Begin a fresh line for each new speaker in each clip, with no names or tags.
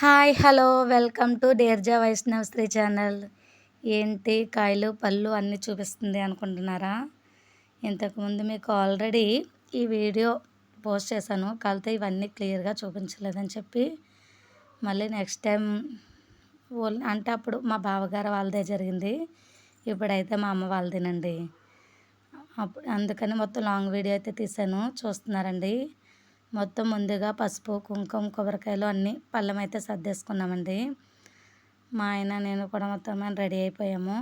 Hi hello welcome to Derja Vaishnav Sri channel. ఏంటి కాయలు పళ్ళు అన్నీ చూపిస్తుంది అనుకుంటున్నారా? ఇంతకుముందు మీకు ఆల్రెడీ ఈ వీడియో పోస్ట్ చేశాను. కాకపోతే ఇవన్నీ క్లియర్గా చూపించలేదని చెప్పి మళ్ళీ నెక్స్ట్ టైం అంటే అప్పుడు మా బావగారు వాళ్ళదే జరిగింది. ఇప్పుడైతే మా అమ్మ వాళ్ళదేనండి. అప్పుడు అందుకని మొత్తం లాంగ్ వీడియో అయితే తీసాను చూస్తున్నారండి. మొత్తం ముందుగా పసుపు కుంకుమ కొబ్బరికాయలు అన్నీ పళ్ళం అయితే సర్దేసుకున్నామండి. మా ఆయన నేను కూడా మొత్తం రెడీ అయిపోయాము.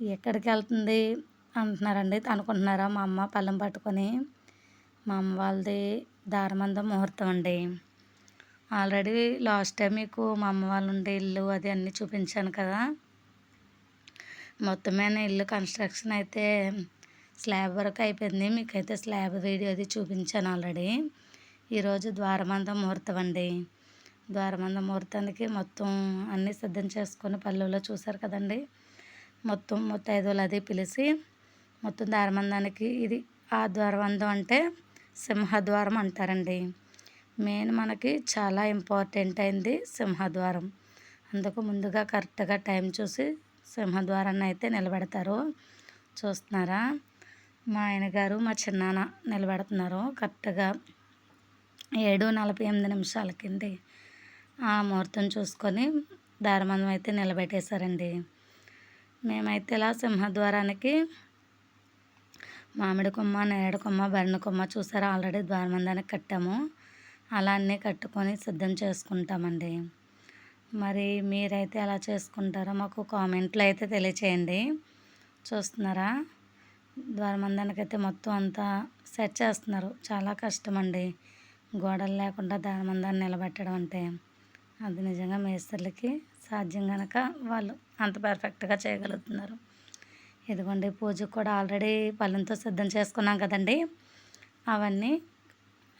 ఎక్కడికి వెళ్తుంది అంటున్నారండి? అనుకుంటున్నారా మా అమ్మ పళ్ళం పట్టుకొని? మా అమ్మ వాళ్ళది దారమందం ముహూర్తం అండి. ఆల్రెడీ లాస్ట్ టైం మీకు మా అమ్మ వాళ్ళు ఉండే ఇల్లు అది అన్నీ చూపించాను కదా. మొత్తమైన ఇల్లు కన్స్ట్రక్షన్ అయితే స్లాబ్ వరకు అయిపోయింది. మీకైతే స్లాబ్ వీడియో అది చూపించాను ఆల్రెడీ. ఈరోజు ద్వారమంద ముహూర్తం అండి. ద్వారమంద ముహూర్తానికి మొత్తం అన్నీ సిద్ధం చేసుకొని పల్లెల్లో చూసారు కదండి. మొత్తం ముత్తైదువులు అది పిలిచి మొత్తం ద్వారమందానికి ఇది ఆ ద్వారబంధం అంటే సింహద్వారం అంటారండి. మెయిన్ మనకి చాలా ఇంపార్టెంట్ అయింది సింహద్వారం. అందుకు ముందుగా కరెక్ట్గా టైం చూసి సింహద్వారాన్ని అయితే నిలబెడతారు. చూస్తున్నారా? మా ఆయన గారు మా చిన్నాన్న నిలబెడుతున్నారు. కరెక్ట్గా ఏడు నలభై ఎనిమిది నిమిషాలకండి ఆ ముహూర్తం చూసుకొని దారమందం అయితే నిలబెట్టేశారండి. మేమైతే ఇలా సింహద్వారానికి మామిడి కొమ్మ నేరేడు కొమ్మ బరిన కొమ్మ చూసారా? ఆల్రెడీ ద్వారమందానికి కట్టాము. అలా అన్నీ కట్టుకొని సిద్ధం చేసుకుంటామండి. మరి మీరైతే ఎలా చేసుకుంటారో మాకు కామెంట్లో అయితే తెలియచేయండి. చూస్తున్నారా? ద్వారమందానికి అయితే మొత్తం అంతా సెట్ చేస్తున్నారు. చాలా కష్టం అండి గోడలు లేకుండా దానిమందాన్ని నిలబెట్టడం అంటే అది నిజంగా మేస్త్రులకి సాధ్యం కనుక వాళ్ళు అంత పర్ఫెక్ట్గా చేయగలుగుతున్నారు. ఇదిగోండి పూజకు కూడా ఆల్రెడీ పళ్ళంతో సిద్ధం చేసుకున్నాం కదండి. అవన్నీ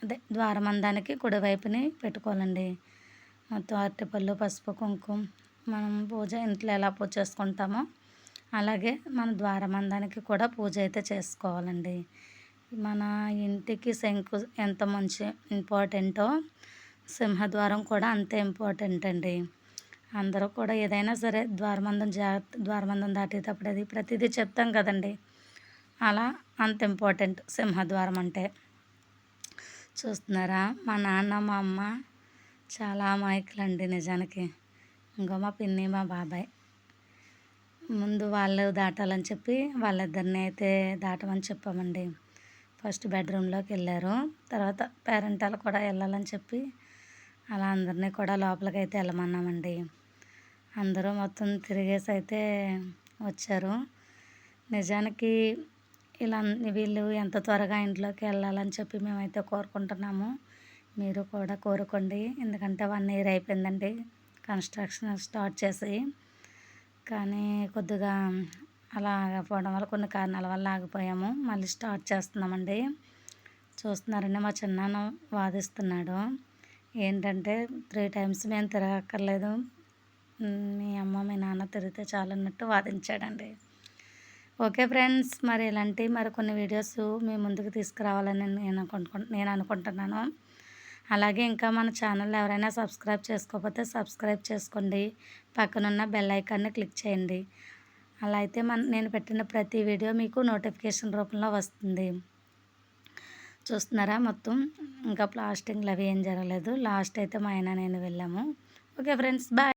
అదే ద్వారమందానికి కుడివైపుని పెట్టుకోవాలండి. మొత్తం అరటిపళ్ళు పసుపు కుంకుమ మనం పూజ ఇంట్లో ఎలా పూజ చేసుకుంటామో అలాగే మన ద్వారమందానికి కూడా పూజ అయితే చేసుకోవాలండి. మన ఇంటికి శంకు ఎంత మంచి ఇంపార్టెంటో సింహద్వారం కూడా అంతే ఇంపార్టెంట్ అండి. అందరూ కూడా ఏదైనా సరే ద్వారమందం జాగ్రత్త ద్వారమందం దాటేటప్పుడు అది ప్రతిదీ చెప్తాం కదండి. అలా అంత ఇంపార్టెంట్ సింహద్వారం అంటే. చూస్తున్నారా? మా నాన్న మా అమ్మ చాలా అమాయకులండి నిజానికి. ఇంకో మా పిన్ని మా బాబాయ్. ముందు వాళ్ళు దాటాలని చెప్పి వాళ్ళిద్దరిని అయితే దాటమని చెప్పామండి. ఫస్ట్ బెడ్రూమ్లోకి వెళ్ళారు. తర్వాత పేరెంటాలు కూడా వెళ్ళాలని చెప్పి అలా అందరినీ కూడా లోపలికి అయితే వెళ్ళమన్నామండి. అందరూ మొత్తం తిరిగేసి అయితే వచ్చారు. నిజానికి ఇలా వీళ్ళు ఎంత త్వరగా ఇంట్లోకి వెళ్ళాలని చెప్పి మేమైతే కోరుకుంటున్నాము. మీరు కూడా కోరుకోండి. ఎందుకంటే వన్ ఇయర్ అయిపోయిందండి. కన్స్ట్రక్షన్ స్టార్ట్ చేసి. కానీ కొద్దిగా అలా ఆగిపోవడం వల్ల కొన్ని కారణాల వల్ల ఆగిపోయాము. మళ్ళీ స్టార్ట్ చేస్తున్నామండి. చూస్తున్నారండి మా చిన్నాన్న వాదిస్తున్నాడు. ఏంటంటే త్రీ టైమ్స్ మేము తిరగక్కర్లేదు. మీ అమ్మ మీ నాన్న తిరిగితే చాలన్నట్టు వాదించాడండి. ఓకే ఫ్రెండ్స్ మరి ఇలాంటి మరి కొన్ని వీడియోస్ మీ ముందుకు తీసుకురావాలని నేను అనుకుంటు నేను అనుకుంటున్నాను. అలాగే ఇంకా మన ఛానల్ ఎవరైనా సబ్స్క్రైబ్ చేసుకోకపోతే సబ్స్క్రైబ్ చేసుకోండి. పక్కనున్న బెల్ ఐకాన్ని క్లిక్ చేయండి. అలా అయితే మన నేను పెట్టిన ప్రతి వీడియో మీకు నోటిఫికేషన్ రూపంలో వస్తుంది. చూస్తున్నారా మొత్తం? ఇంకా ప్లాస్టింగ్లు అవి ఏం జరగలేదు. లాస్ట్ అయితే మా ఆయన నేను వెళ్ళాము. Okay friends bye.